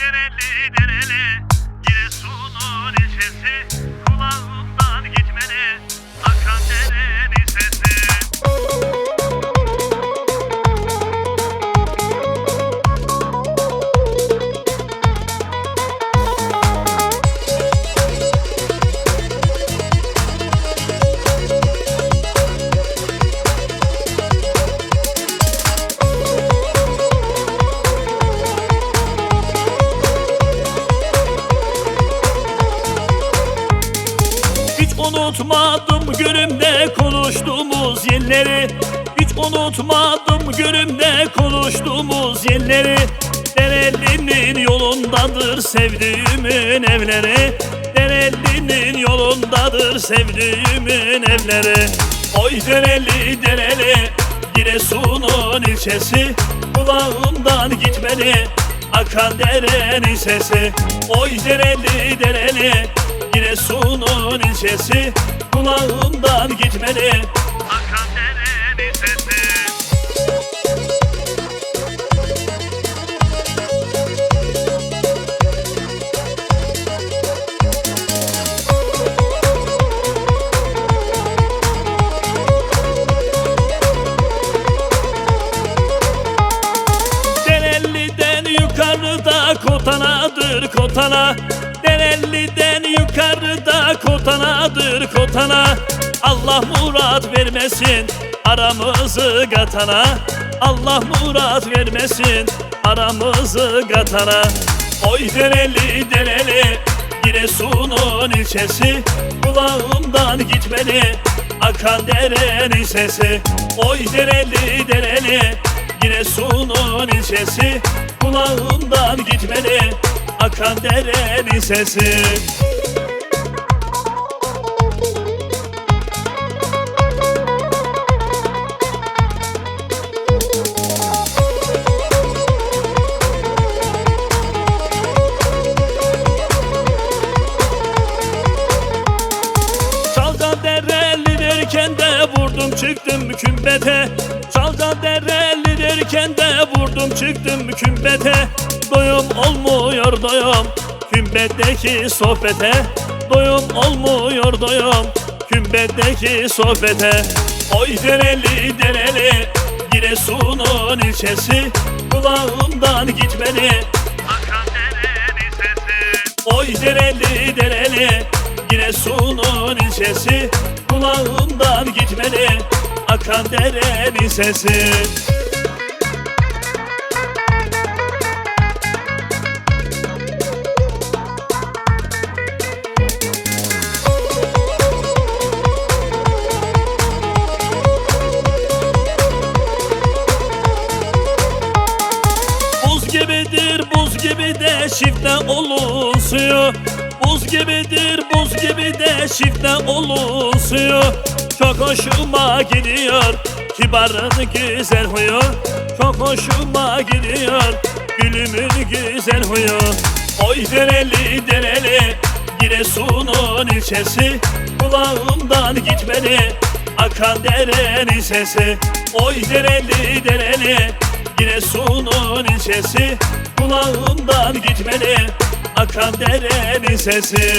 dereli dereli Giresun'un ilçesi Kulağımdan unutmadım günümde konuştuğumuz yerleri. Hiç unutmadım günümde konuştuğumuz yerleri. Dereli'nin yolundadır sevdiğimin evleri. Dereli'nin yolundadır sevdiğimin evleri. Oy dereli dereli Giresun'un ilçesi. Kulağımdan gitmeli Akan derenin sesi. Oy dereli dereli Giresun'un ilçesi. Kulağımdan gitmeli Akan derenin sesi Derelli'den yukarıda kotanadır kotana Derelli'den yukarıda kotanadır kotana. Allah murat vermesin aramızı gatana. Allah murat vermesin aramızı gatana. Oy dereli dereli Giresun'un ilçesi. Kulağımdan gitmeli Akan derenin sesi. Oy dereli dereli Giresun'un ilçesi. Kulağımdan gitmeli Akan derenin sesi. Dereli derken de vurdum çıktım kümbete. Çalga dereli derken de vurdum çıktım kümbete Doyum olmuyor doyum. Kümbedeki sohbete. Doyum olmuyor doyum. Kümbedeki sohbete. Oy dereli dereli. Giresun'un ilçesi. Kulağımdan gitmeli. Akan derenin sesi. Oy dereli dereli. Giresun'un ilçesi. Kulağımdan gitmeli. Akan derenin sesi şifte olun suyu Buz gibidir buz gibi de şifte olun Çok hoşuma gidiyor kibarın güzel huyu. Çok hoşuma gidiyor gülümün güzel huyu. Oy dereli dereli Giresun'un ilçesi. Kulağımdan gitmeli Akan derenin sesi. Oy dereli dereli Giresun'un ilçesi Kulağımdan gitmeli Akan derenin sesi